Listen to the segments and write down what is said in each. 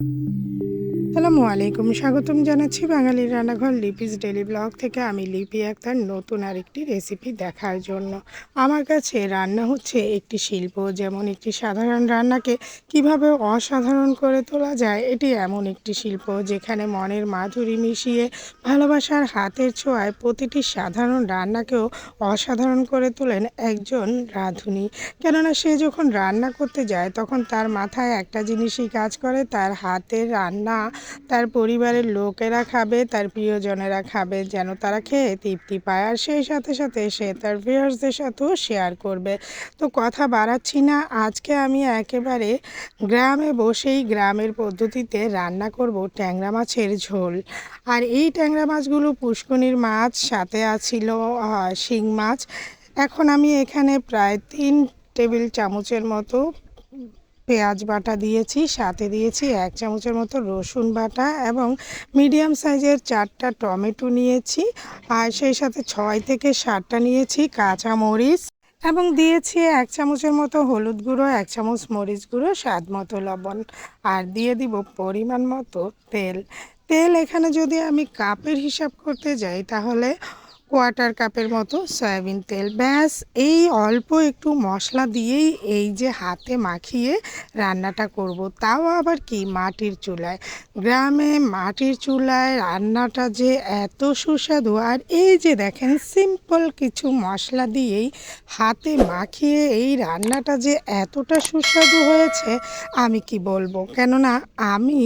আসসালামু আলাইকুম। স্বাগতম জানাচ্ছি বাঙালির রান্নাঘর লিপিস ডেলি ব্লগ থেকে। আমি লিপি আক্তার, নতুন আরেকটি রেসিপি দেখার জন্য। আমার কাছে রান্না হচ্ছে একটি শিল্প, যেমন একটি সাধারণ রান্নাকে কীভাবে অসাধারণ করে তোলা যায়, এটি এমন একটি শিল্প যেখানে মনের মাধুরী মিশিয়ে ভালোবাসার হাতের ছোঁয়ায় প্রতিটি সাধারণ রান্নাকেও অসাধারণ করে তোলেন একজন রাঁধুনি। কেননা সে যখন রান্না করতে যায়, তখন তার মাথায় একটা জিনিসই কাজ করে, তার হাতের রান্না, তার পরিবারের লোকেরা খাবে, তার প্রিয়জনেরা খাবে, যেন তারা খেয়ে তৃপ্তি পায়। আর সেই সাথে সাথে সে তার ভিউয়ার্সদের সাথেও শেয়ার করবে। তো কথা বাড়াচ্ছি না, আজকে আমি একেবারে গ্রামে বসেই গ্রামের পদ্ধতিতে রান্না করব ট্যাংরা মাছের ঝোল। আর এই ট্যাংরা মাছগুলো পুষ্কনির মাছ, সাথে আছিল শিং মাছ। এখন আমি এখানে প্রায় তিন টেবিল চামচের মতো পেঁয়াজ বাটা দিয়েছি, সাথে দিয়েছি এক চামচের মতো রসুন বাটা এবং মিডিয়াম সাইজের চারটা টমেটো নিয়েছি আর সেই সাথে ছয় থেকে সাতটা নিয়েছি কাঁচা মরিচ এবং দিয়েছি এক চামচের মতো হলুদ গুঁড়ো, এক চামচ মরিচ গুঁড়ো, স্বাদ মতো লবণ আর দিয়ে দিব পরিমাণ মতো তেল। তেল এখানে যদি আমি কাপের হিসাব করতে যাই তাহলে কোয়ার্টার কাপের মতো সয়াবিন তেল। ব্যাস, এই অল্প একটু মশলা দিয়েই এই যে হাতে মাখিয়ে রান্নাটা করব, তাও আবার কি মাটির চুলায়। গ্রামে মাটির চুলায় রান্নাটা যে এত সুস্বাদু, আর এই যে দেখেন সিম্পল কিছু মশলা দিয়েই হাতে মাখিয়ে এই রান্নাটা যে এতটা সুস্বাদু হয়েছে, আমি কি বলব? কেননা আমি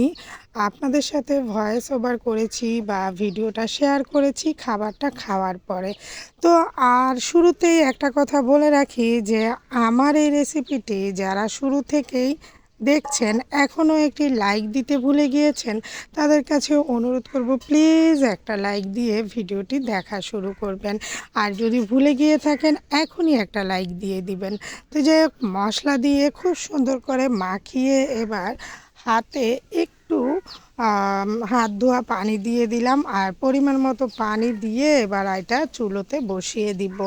আপনাদের সাথে ভয়েস ওভার করেছি বা ভিডিওটা শেয়ার করেছি খাবারটা খাওয়ার পরে। তো আর শুরুতেই একটা কথা বলে রাখি যে, আমার এই রেসিপিটি যারা শুরু থেকেই দেখছেন, এখনও একটি লাইক দিতে ভুলে গিয়েছেন, তাদের কাছে অনুরোধ করব প্লিজ একটা লাইক দিয়ে ভিডিওটি দেখা শুরু করবেন। আর যদি ভুলে গিয়ে থাকেন, এখনই একটা লাইক দিয়ে দিবেন। তো যাই হোক, মশলা দিয়ে খুব সুন্দর করে মাখিয়ে এবার হাতে একটু হাত ধোয়া পানি দিয়ে দিলাম আর পরিমাণ মতো পানি দিয়ে এবার এটা চুলোতে বসিয়ে দিব।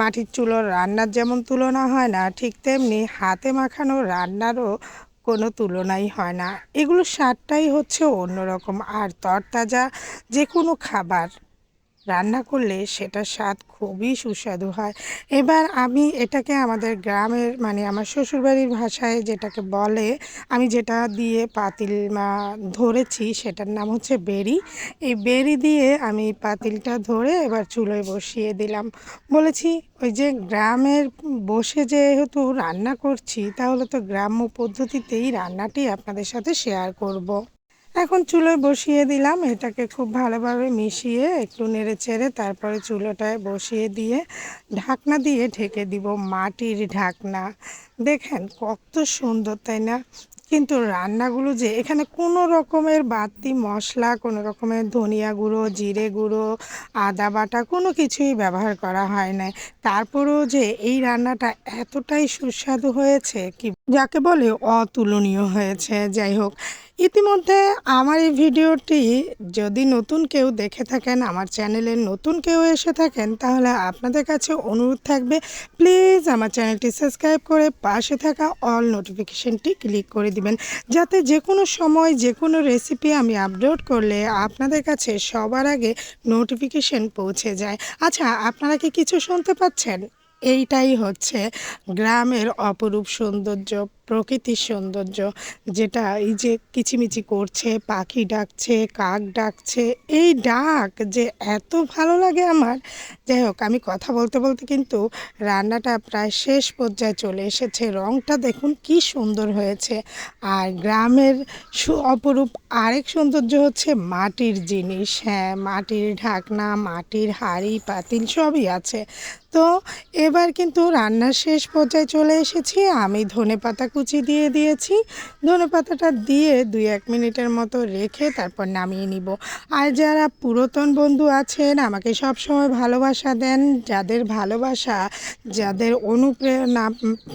মাটির চুলোর রান্নার যেমন তুলনা হয় না, ঠিক তেমনি হাতে মাখানো রান্নারও কোনো তুলনাই হয় না। এগুলো স্বাদটাই হচ্ছে অন্যরকম আর তরতাজা যে কোনো খাবার। রান্না করলে সেটার স্বাদ খুবই সুস্বাদু হয়। এবার আমি এটাকে আমাদের গ্রামের মানে আমার শ্বশুরবাড়ির ভাষায় যেটাকে বলে, আমি যেটা দিয়ে পাতিল মা ধরেছি সেটার নাম হচ্ছে বেরি। এই বেরি দিয়ে আমি পাতিলটা ধরে এবার চুলোয় বসিয়ে দিলাম। বলেছি, ওই যে গ্রামের বসে যেহেতু রান্না করছি, তাহলে তো গ্রাম্য পদ্ধতিতেই রান্নাটি আপনাদের সাথে শেয়ার করব। এখন চুলোয় বসিয়ে দিলাম, এটাকে খুব ভালোভাবে মিশিয়ে একটু নেড়ে চেড়ে তারপরে চুলোটায় বসিয়ে দিয়ে ঢাকনা দিয়ে ঢেকে দিব, মাটির ঢাকনা। দেখেন কত সুন্দর, তাই না? কিন্তু রান্নাগুলো যে এখানে কোনো রকমের বাড়তি মশলা, কোনো রকমের ধনিয়া গুঁড়ো, জিরে গুঁড়ো, আদা বাটা কোনো কিছুই ব্যবহার করা হয় না তারপরেও যে এই রান্নাটা এতটাই সুস্বাদু হয়েছে কি যাকে বলে অতুলনীয় হয়েছে। যাই হোক ইতিমধ্যে আমার এই ভিডিওটি যদি নতুন কেউ দেখে থাকেন, আমার চ্যানেলে নতুন কেউ এসে থাকেন, তাহলে আপনাদের কাছে অনুরোধ থাকবে, প্লিজ আমার চ্যানেলটি সাবস্ক্রাইব করে পাশে থাকা অল নোটিফিকেশনটি ক্লিক করে দিবেন। যাতে যে কোনো সময় যে কোনো রেসিপি আমি আপলোড করলে আপনাদের কাছে সবার আগে নোটিফিকেশন পৌঁছে যায়। আচ্ছা আপনারা কি কিছু শুনতে পাচ্ছেন? এইটাই হচ্ছে গ্রামের অপরূপ সৌন্দর্য। প্রকৃতির সৌন্দর্য, যেটা এই যে কিচিমিচি করছে, পাখি ডাকছে, কাক ডাকছে, এই ডাক যে এত ভালো লাগে আমার। যাই হোক, আমি কথা বলতে বলতে কিন্তু রান্নাটা প্রায় শেষ পর্যায়ে চলে এসেছে। রঙটা দেখুন কি সুন্দর হয়েছে। আর গ্রামের সু অপরূপ আরেক সৌন্দর্য হচ্ছে মাটির জিনিস। হ্যাঁ মাটির ঢাকনা, মাটির হাঁড়ি, পাতিল সবই আছে। তো এবার কিন্তু রান্নার শেষ পর্যায়ে চলে এসেছি। আমি ধনে পাতা কুচি দিয়ে দিয়েছি। ধনে পাতাটা দিয়ে দুই এক মিনিটের মতো রেখে তারপর নামিয়ে নিব। আর যারা পুরাতন বন্ধু আছেন, আমাকে সব সময় ভালোবাসা দেন। যাদের ভালোবাসা, যাদের অনুপ্রেরণা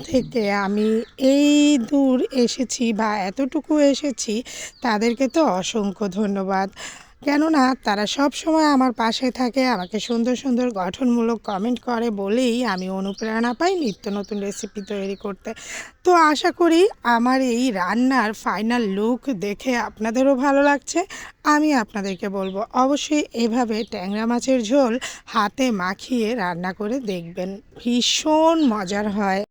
থেকে আমি এই দূর এসেছি বা এতটুকু এসেছি, তাদেরকে তো অসংখ্য ধন্যবাদ। কেননা তারা সব সময় আমার পাশে থাকে, আমাকে সুন্দর সুন্দর গঠনমূলক কমেন্ট করে বলেই আমি অনুপ্রেরণা পাই নিত্য নতুন রেসিপি তৈরি করতে। তো আশা করি আমার এই রান্নার ফাইনাল লুক দেখে আপনাদেরও ভালো লাগছে। আমি আপনাদেরকে বলব, অবশ্যই এভাবে ট্যাংরা মাছের ঝোল হাতে মাখিয়ে রান্না করে দেখবেন। ভীষণ মজার হয়।